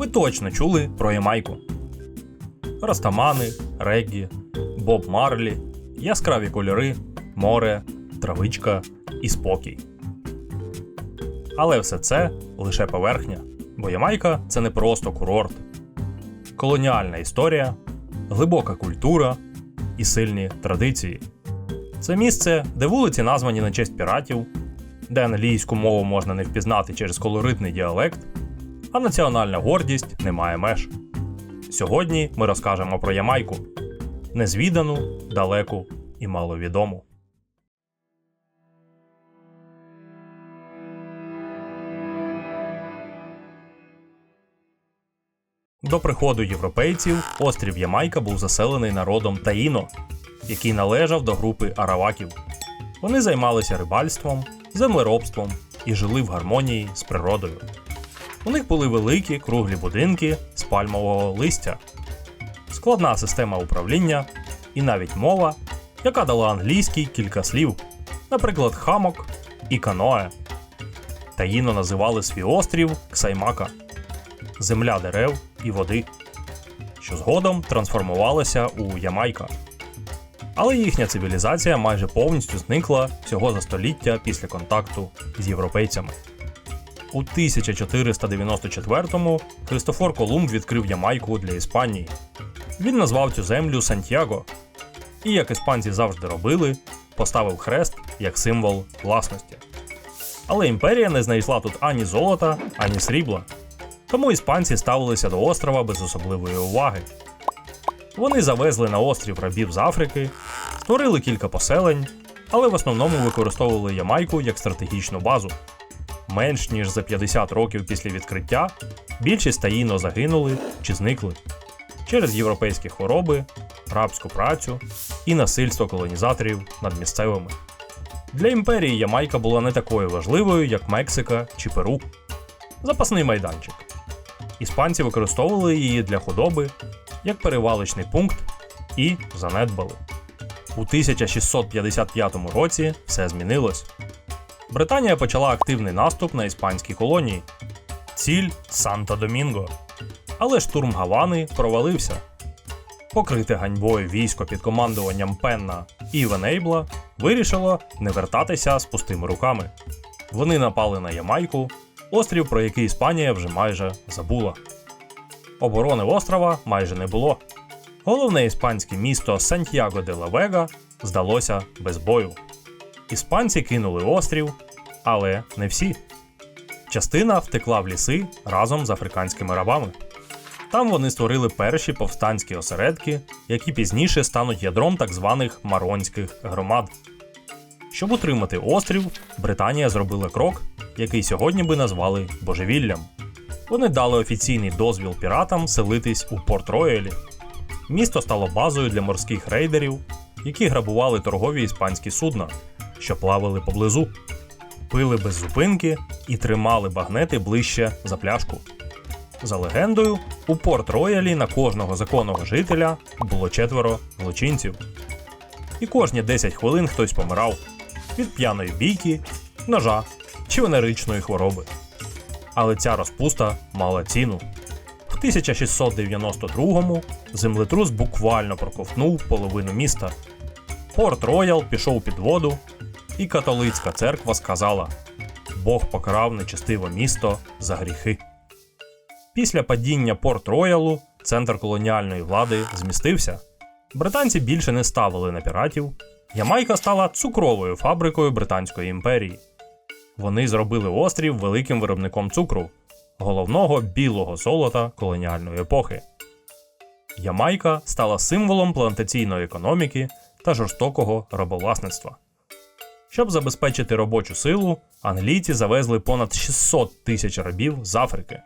Ви точно чули про Ямайку. Растамани, реггі, Боб Марлі, яскраві кольори, море, травичка і спокій. Але все це лише поверхня, бо Ямайка це не просто курорт. Колоніальна історія, глибока культура і сильні традиції. Це місце, де вулиці названі на честь піратів, де англійську мову можна не впізнати через колоритний діалект, а національна гордість не має меж. Сьогодні ми розкажемо про Ямайку незвідану, далеку і маловідому. До приходу європейців острів Ямайка був заселений народом Таїно, який належав до групи араваків. Вони займалися рибальством, землеробством і жили в гармонії з природою. У них були великі круглі будинки з пальмового листя, складна система управління і навіть мова, яка дала англійській кілька слів, наприклад, хамок і каноe. Таїно називали свій острів Ксаймака земля дерев і води, що згодом трансформувалася у Ямайка. Але їхня цивілізація майже повністю зникла всього за століття після контакту з європейцями. У 1494-му Христофор Колумб відкрив Ямайку для Іспанії. Він назвав цю землю Сантьяго і, як іспанці завжди робили, поставив хрест як символ власності. Але імперія не знайшла тут ані золота, ані срібла. Тому іспанці ставилися до острова без особливої уваги. Вони завезли на острів рабів з Африки, створили кілька поселень, але в основному використовували Ямайку як стратегічну базу. Менш ніж за 50 років після відкриття більшість таїно загинули чи зникли через європейські хвороби, рабську працю і насильство колонізаторів над місцевими. Для імперії Ямайка була не такою важливою, як Мексика чи Перу. Запасний майданчик. Іспанці використовували її для худоби як перевалочний пункт і занедбали. У 1655 році все змінилось. Британія почала активний наступ на іспанські колонії. Ціль Санто-Домінго. Але штурм Гавани провалився. Покрите ганьбою військо під командуванням Пенна і Венейбла вирішило не вертатися з пустими руками. Вони напали на Ямайку, острів, про який Іспанія вже майже забула. Оборони острова майже не було. Головне іспанське місто Сантьяго де ла Вега здалося без бою. Іспанці кинули острів, але не всі. Частина втекла в ліси разом з африканськими рабами. Там вони створили перші повстанські осередки, які пізніше стануть ядром так званих маронських громад. Щоб утримати острів, Британія зробила крок, який сьогодні би назвали божевіллям. Вони дали офіційний дозвіл піратам селитись у Порт Роялі. Місто стало базою для морських рейдерів, які грабували торгові іспанські судна, що плавали поблизу, пили без зупинки і тримали багнети ближче за пляшку. За легендою, у Порт Роялі на кожного законного жителя було четверо злочинців. І кожні 10 хвилин хтось помирав від п'яної бійки, ножа чи венеричної хвороби. Але ця розпуста мала ціну. В 1692-му землетрус буквально проковтнув половину міста. Порт Роял пішов під воду, і католицька церква сказала: Бог покарав нечестиве місто за гріхи. Після падіння Порт Роялу центр колоніальної влади змістився. Британці більше не ставили на піратів. Ямайка стала цукровою фабрикою Британської імперії. Вони зробили острів великим виробником цукру, головного білого золота колоніальної епохи. Ямайка стала символом плантаційної економіки та жорстокого рабовласництва. Щоб забезпечити робочу силу, англійці завезли понад 600 тисяч рабів з Африки.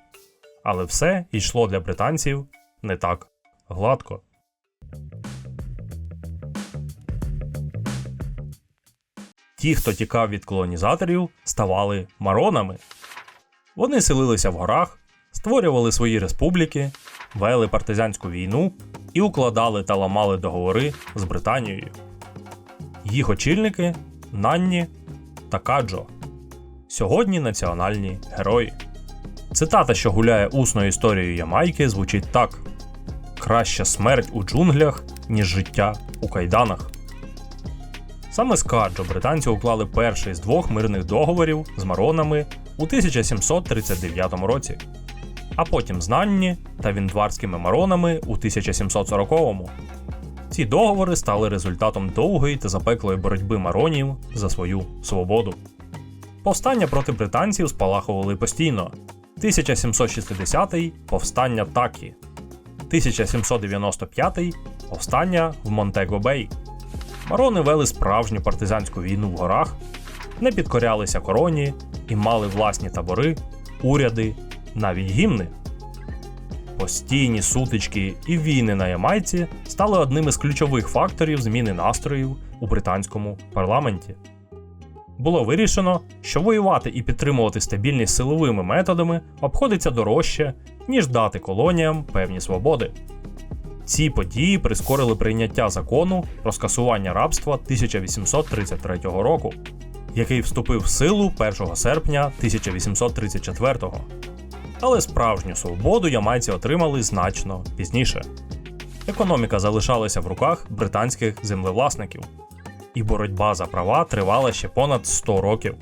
Але все йшло для британців не так гладко. Ті, хто тікав від колонізаторів, ставали маронами. Вони селилися в горах, створювали свої республіки, вели партизанську війну і укладали та ламали договори з Британією. Їх очільники Нанні та Каджо. Сьогодні національні герої. Цитата, що гуляє усною історією Ямайки, звучить так: Краща смерть у джунглях, ніж життя у кайданах. Саме з Каджо британці уклали перший з двох мирних договорів з маронами у 1739 році, а потім з Нанні та віндварськими маронами у 1740-му. Ці договори стали результатом довгої та запеклої боротьби маронів за свою свободу. Повстання проти британців спалахували постійно. 1760-й повстання Такі, 1795-й повстання в Монтего Бей. Марони вели справжню партизанську війну в горах, не підкорялися короні і мали власні табори, уряди, навіть гімни. Постійні сутички і війни на Ямайці стали одним із ключових факторів зміни настроїв у британському парламенті. Було вирішено, що воювати і підтримувати стабільність силовими методами обходиться дорожче, ніж дати колоніям певні свободи. Ці події прискорили прийняття закону про скасування рабства 1833 року, який вступив в силу 1 серпня 1834 Але справжню свободу ямайці отримали значно пізніше. Економіка залишалася в руках британських землевласників, і боротьба за права тривала ще понад 100 років.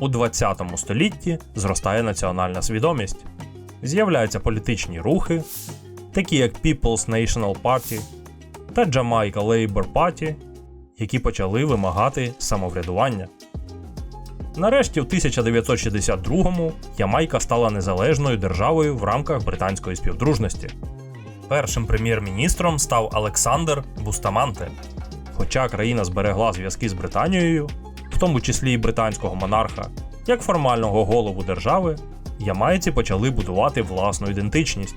У 20 столітті зростає національна свідомість, з'являються політичні рухи, такі як People's National Party та Jamaica Labour Party, які почали вимагати самоврядування. Нарешті, в 1962-му Ямайка стала незалежною державою в рамках британської співдружності. Першим прем'єр-міністром став Олександр Бустаманте. Хоча країна зберегла зв'язки з Британією, в тому числі і британського монарха, як формального голову держави, ямайці почали будувати власну ідентичність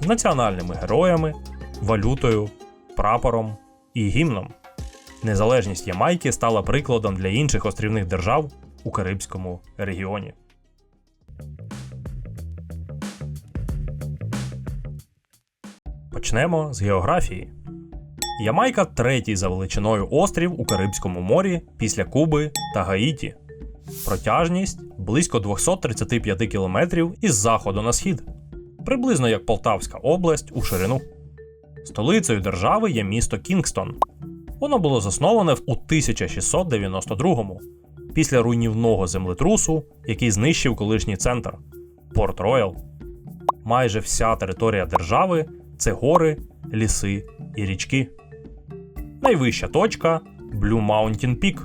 з національними героями, валютою, прапором і гімном. Незалежність Ямайки стала прикладом для інших острівних держав у Карибському регіоні. Почнемо з географії. Ямайка третій за величиною острів у Карибському морі після Куби та Гаїті. Протяжність близько 235 км із заходу на схід, приблизно як Полтавська область у ширину. Столицею держави є місто Кінгстон. Воно було засноване у 1692-му після руйнівного землетрусу, який знищив колишній центр Порт Роял. Майже вся територія держави це гори, ліси і річки. Найвища точка Blue Mountain Peak,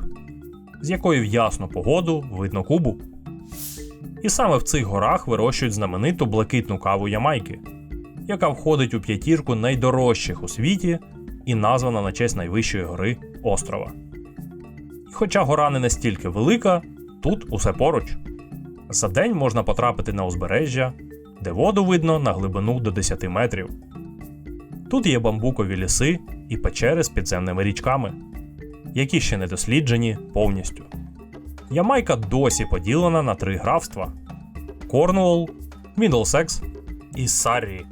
з якої в ясну погоду видно Кубу. І саме в цих горах вирощують знамениту блакитну каву Ямайки, яка входить у п'ятірку найдорожчих у світі і названа на честь найвищої гори острова. І хоча гора не настільки велика, тут усе поруч. За день можна потрапити на узбережжя, де воду видно на глибину до 10 метрів. Тут є бамбукові ліси і печери з підземними річками, які ще не досліджені повністю. Ямайка досі поділена на три графства: Корнуолл, Мідлсекс і Саррі,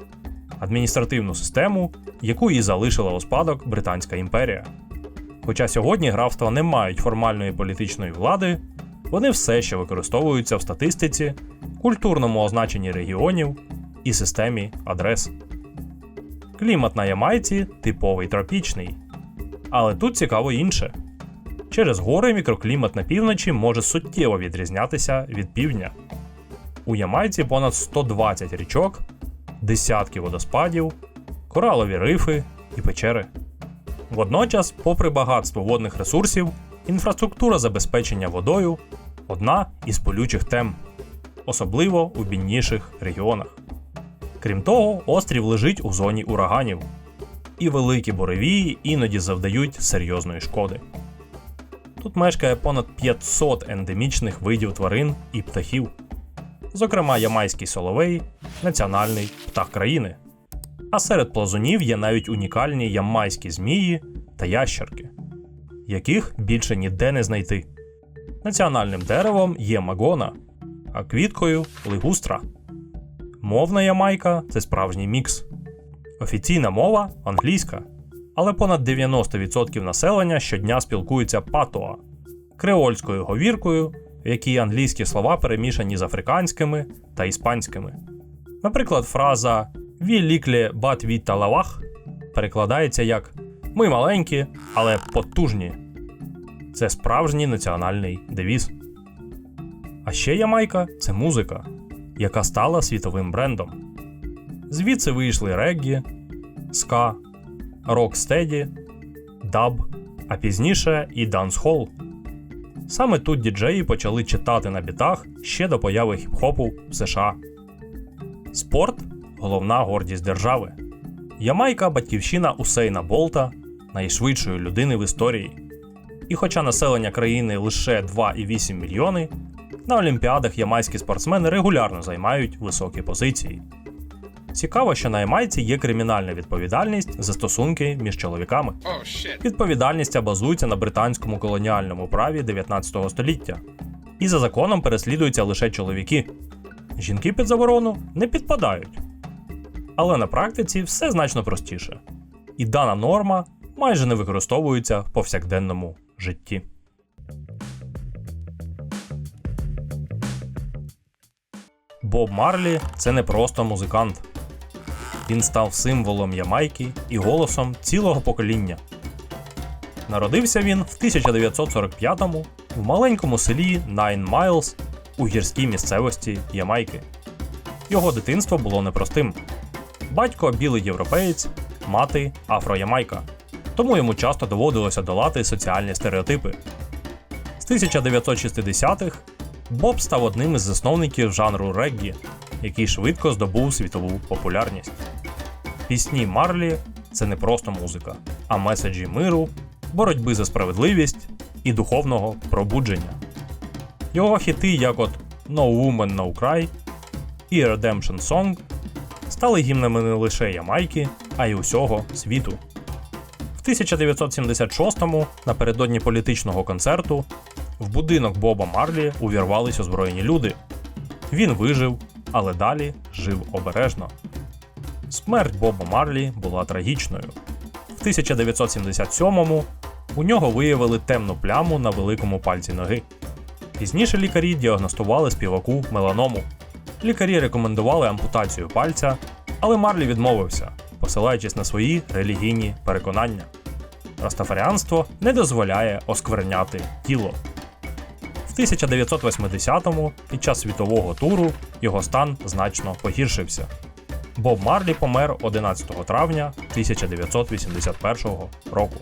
адміністративну систему, яку і залишила у спадок Британська імперія. Хоча сьогодні графства не мають формальної політичної влади, вони все ще використовуються в статистиці, культурному означенні регіонів і системі адрес. Клімат на Ямайці типовий тропічний. Але тут цікаво інше. Через гори мікроклімат на півночі може суттєво відрізнятися від півдня. У Ямайці понад 120 річок, десятки водоспадів, коралові рифи і печери. Водночас, попри багатство водних ресурсів, інфраструктура забезпечення водою одна із болючих тем, особливо у бідніших регіонах. Крім того, острів лежить у зоні ураганів, і великі буревії іноді завдають серйозної шкоди. Тут мешкає понад 500 ендемічних видів тварин і птахів, зокрема ямайський соловей, національний птах країни. А серед плазунів є навіть унікальні ямайські змії та ящерки, яких більше ніде не знайти. Національним деревом є магона, а квіткою лигустра. Мовна ямайка це справжній мікс. Офіційна мова англійська, але понад 90% населення щодня спілкуються патоа, креольською говіркою, в якій англійські слова перемішані з африканськими та іспанськими. Наприклад, фраза «Ві лікле бат ві талавах» перекладається як Ми маленькі, але потужні. Це справжній національний девіз. А ще Ямайка це музика, яка стала світовим брендом. Звідси вийшли реггі, ска, рок-стеді, даб, а пізніше і дансхол. Саме тут діджеї почали читати на бітах ще до появи хіп-хопу в США. Спорт головна гордість держави. Ямайка батьківщина Усейна Болта, найшвидшої людини в історії. І хоча населення країни лише 2,8 мільйони, на Олімпіадах ямайські спортсмени регулярно займають високі позиції. Цікаво, що на Ямайці є кримінальна відповідальність за стосунки між чоловіками. Oh. Відповідальність ця базується на британському колоніальному праві 19 століття. І за законом переслідуються лише чоловіки. Жінки під заборону не підпадають. Але на практиці все значно простіше. І дана норма майже не використовується в повсякденному житті. Боб Марлі це не просто музикант. Він став символом Ямайки і голосом цілого покоління. Народився він в 1945-му в маленькому селі Nine Miles у гірській місцевості Ямайки. Його дитинство було непростим. Батько білий європеєць, мати афроямайка. Тому йому часто доводилося долати соціальні стереотипи. З 1960-х Боб став одним із засновників жанру реггі, який швидко здобув світову популярність. Пісні Марлі це не просто музика, а меседжі миру, боротьби за справедливість і духовного пробудження. Його хіти, як от No Woman No Cry і Redemption Song, стали гімнами не лише Ямайки, а й усього світу. В 1976-му, напередодні політичного концерту, в будинок Боба Марлі увірвались озброєні люди. Він вижив, але далі жив обережно. Смерть Боба Марлі була трагічною. В 1977-му у нього виявили темну пляму на великому пальці ноги. Пізніше лікарі діагностували співаку меланому. Лікарі рекомендували ампутацію пальця, але Марлі відмовився, посилаючись на свої релігійні переконання. Растафаріанство не дозволяє оскверняти тіло. В 1980-му, під час світового туру, його стан значно погіршився. Боб Марлі помер 11 травня 1981 року.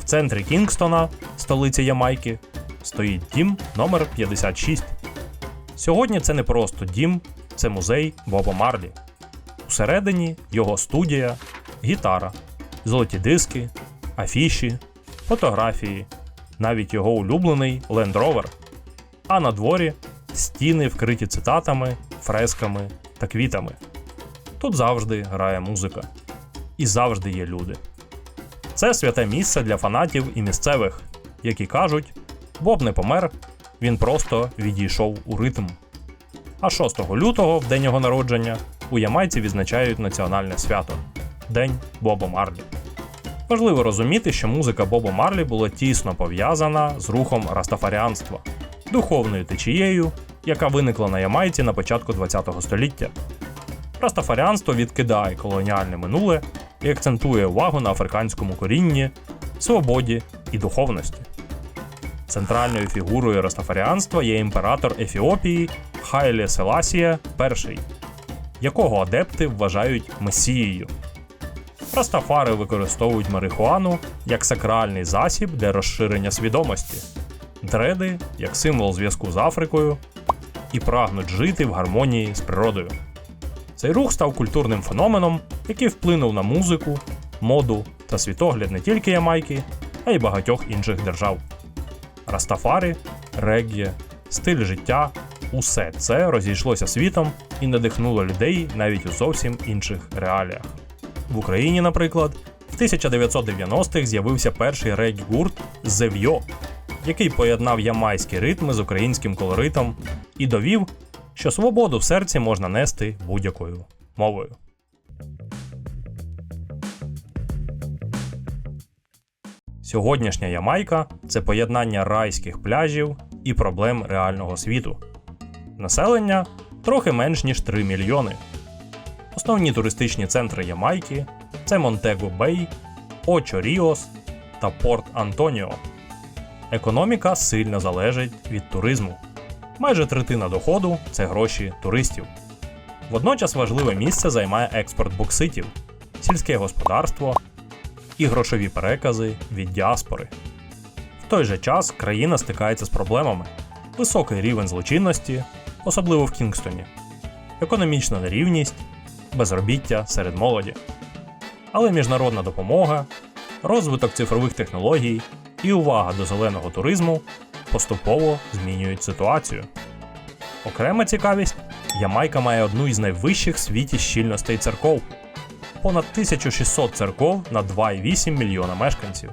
В центрі Кінгстона, столиці Ямайки, стоїть дім номер 56. Сьогодні це не просто дім, це музей Боба Марлі. Усередині його студія, гітара, золоті диски, афіші, фотографії, навіть його улюблений Land Rover. А на дворі стіни вкриті цитатами, фресками та квітами. Тут завжди грає музика. І завжди є люди. Це святе місце для фанатів і місцевих, які кажуть, Боб не помер, він просто відійшов у ритм. А 6 лютого, в день його народження, у Ямайці відзначають національне свято День Боба Марлі. Важливо розуміти, що музика Боба Марлі була тісно пов'язана з рухом растафаріанства, духовною течією, яка виникла на Ямайці на початку ХХ століття. Растафаріанство відкидає колоніальне минуле і акцентує увагу на африканському корінні, свободі і духовності. Центральною фігурою растафаріанства є імператор Ефіопії Хайле Селасія І, якого адепти вважають месією. Растафари використовують марихуану як сакральний засіб для розширення свідомості, дреди як символ зв'язку з Африкою і прагнуть жити в гармонії з природою. Цей рух став культурним феноменом, який вплинув на музику, моду та світогляд не тільки Ямайки, а й багатьох інших держав. Растафари, реггі, стиль життя усе це розійшлося світом і надихнуло людей навіть у зовсім інших реаліях. В Україні, наприклад, в 1990-х з'явився перший реггі-гурт Зев'йо, який поєднав ямайські ритми з українським колоритом і довів, що свободу в серці можна нести будь-якою мовою. Сьогоднішня Ямайка це поєднання райських пляжів і проблем реального світу. Населення трохи менш ніж 3 мільйони. Основні туристичні центри Ямайки це Монтего Бей, Очо Ріос та Порт Антоніо. Економіка сильно залежить від туризму. Майже третина доходу це гроші туристів. Водночас важливе місце займає експорт бокситів, сільське господарство і грошові перекази від діаспори. В той же час країна стикається з проблемами: високий рівень злочинності, особливо в Кінгстоні, економічна нерівність, безробіття серед молоді. Але міжнародна допомога, розвиток цифрових технологій і увага до зеленого туризму поступово змінюють ситуацію. Окрема цікавість Ямайка має одну із найвищих в світі щільностей церков понад 1600 церков на 2,8 мільйона мешканців.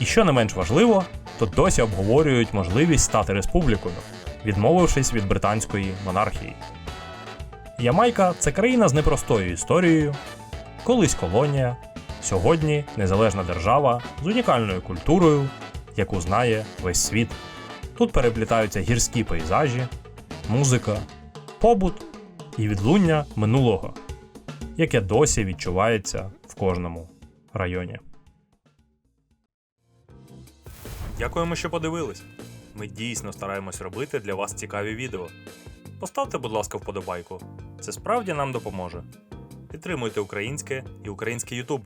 І що не менш важливо, тут досі обговорюють можливість стати республікою, відмовившись від британської монархії. Ямайка це країна з непростою історією, колись колонія, сьогодні незалежна держава з унікальною культурою, яку знає весь світ. Тут переплітаються гірські пейзажі, музика, побут і відлуння минулого, яке досі відчувається в кожному районі. Дякуємо, що подивились. Ми дійсно стараємось робити для вас цікаві відео. Поставте, будь ласка, вподобайку. Це справді нам допоможе. Підтримуйте українське і український YouTube.